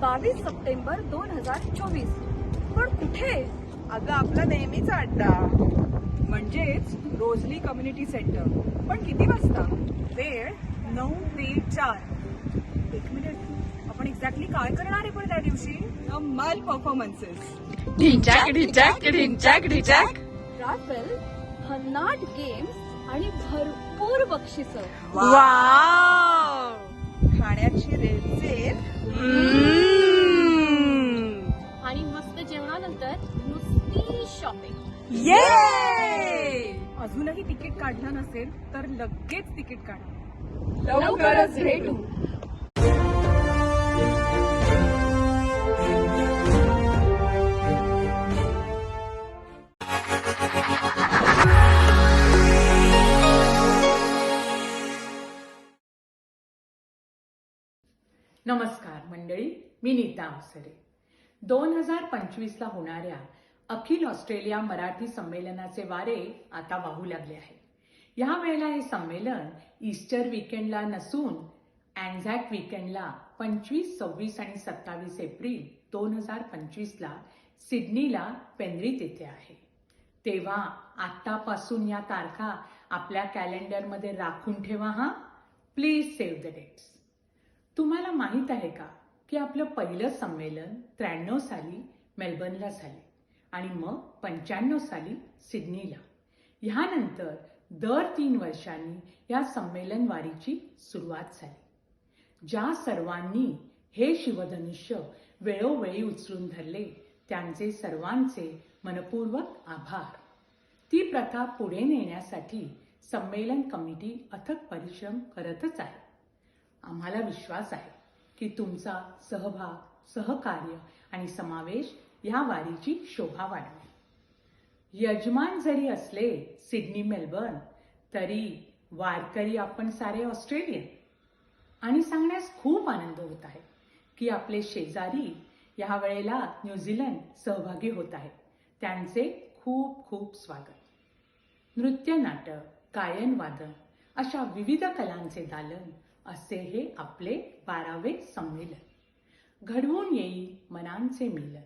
बावीस सप्टेंबर दोन हजार चोवीस. पण कुठे? अगं आपला नेहमीचा अड्डा. म्हणजेच रोजली कम्युनिटी सेंटर. पण किती वाजता? वेळ नऊ ते चार. एक मिनिट. आपण एक्झॅक्टली काय करणार आहे पण त्या दिवशी? माल परफॉर्मन्सेस ढिंचाक ढिंचाक ढिंचाक ढिंचाक राफेल भन्नाट गेम्स आणि भरपूर बक्षिस. वाव खाण्याची रेलचेल आणि मस्त जेवणानंतर नुसती शॉपिंग ये अजूनही तिकीट काढलं नसेल तर लगेच तिकीट काढा. लवकरच भेटू. नमस्कार मंडळी मी नीता अवसरे दोन हजार पंचवीसला होणाऱ्या अखिल ऑस्ट्रेलिया मराठी संमेलनाचे वारे आता वाहू लागले आहे या वेळेला हे संमेलन ईस्टर विकेंडला नसून अँझॅक विकेंडला पंचवीस सव्वीस आणि सत्तावीस एप्रिल दोन हजार पंचवीसला सिडनीला पेनरीत येथे आहे. तेव्हा आत्तापासून या तारखा आपल्या कॅलेंडरमध्ये राखून ठेवा हा. प्लीज सेव्ह द डेट्स तुम्हाला माहीत आहे का की आपलं पहिलं संमेलन त्र्याण्णव साली मेलबर्नला झाले आणि मग पंच्याण्णव साली सिडनीला. ह्यानंतर दर तीन वर्षांनी या संमेलन वारीची सुरुवात झाली. ज्या सर्वांनी हे शिवधनुष्य वेळोवेळी उचलून धरले त्यांचे सर्वांचे मनपूर्वक आभार. ती प्रथा पुढे नेण्यासाठी संमेलन कमिटी अथक परिश्रम करतच आहे. आम्हाला विश्वास आहे की तुमचा सहभाग सहकार्य आणि समावेश या वारीची शोभा वाढवेल. यजमान जरी असले सिडनी मेलबर्न तरी वारकरी आपण सारे ऑस्ट्रेलियन. आणि सांगण्यास खूप आनंद होत आहे की आपले शेजारी या वेळेला न्यूझीलंड सहभागी होत आहेत. त्यांचे खूप खूप स्वागत. नृत्य नाटक गायन वादन अशा विविध कलांचे दालन असे हे आपले बारावे संमेलन. घडवून येईल मनांचे मिलन.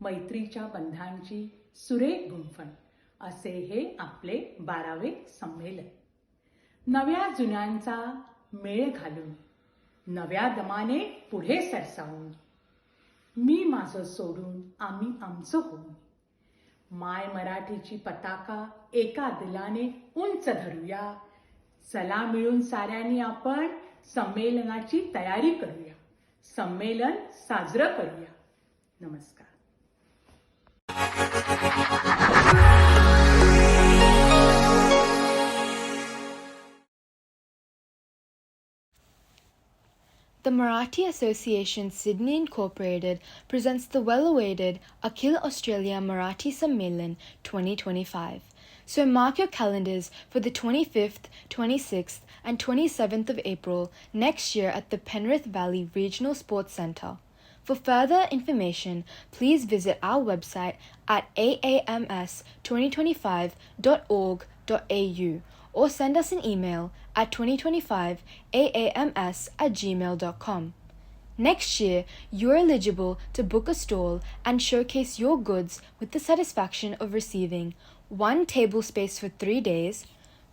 मैत्रीच्या बंधांची सुरेख गुंफण. असे हे आपले बारावे संमेलन. नव्या जुन्यांचा मेळ घालून नव्या दमाने पुढे सरसावून. मी माझं सोडून आम्ही आमचं होऊन. माय मराठीची पताका एका दिलाने उंच धरूया. चला मिळून साऱ्यांनी आपण संमेलनाची तयारी करूया संमेलन साजरं करूया नमस्कार The Marathi Association Sydney Incorporated presents the well awaited Akhil Australia Marathi Sammelan 2025. So mark your calendars for the 25th, 26th, and 27th of April next year at the Penrith Valley Regional Sports Centre. For further information, please visit our website at aams2025.org.au or send us an email at 2025aams at gmail.com. Next year, you're eligible to book a stall and showcase your goods with the satisfaction of receiving one table space for three days,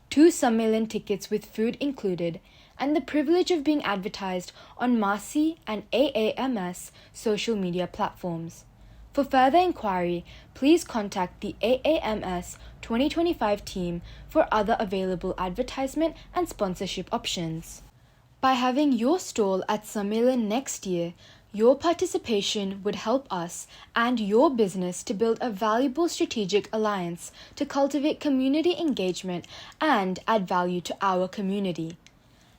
two Summerlin tickets with food included, and the privilege of being advertised on Marcy and AAMS social media platforms. For further inquiry, please contact the AAMS 2025 team for other available advertisement and sponsorship options. By having your stall at Summerlin next year, your participation would help us and your business to build a valuable strategic alliance to cultivate community engagement and add value to our community.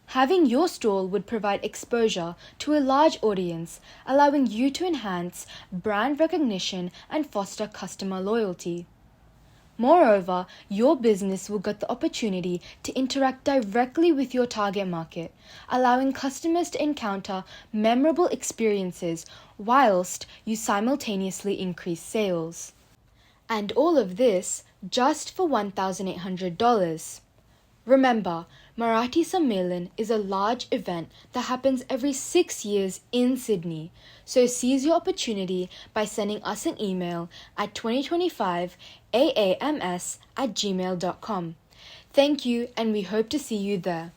Having your stall would provide exposure to a large audience, allowing you to enhance brand recognition and foster customer loyalty. Moreover, your business will get the opportunity to interact directly with your target market, allowing customers to encounter memorable experiences whilst you simultaneously increase sales. And all of this just for $1,800. Remember, Marathi Sammelan is a large event that happens every six years in Sydney. So seize your opportunity by sending us an email at 2025 aams at gmail.com. Thank you, and we hope to see you there.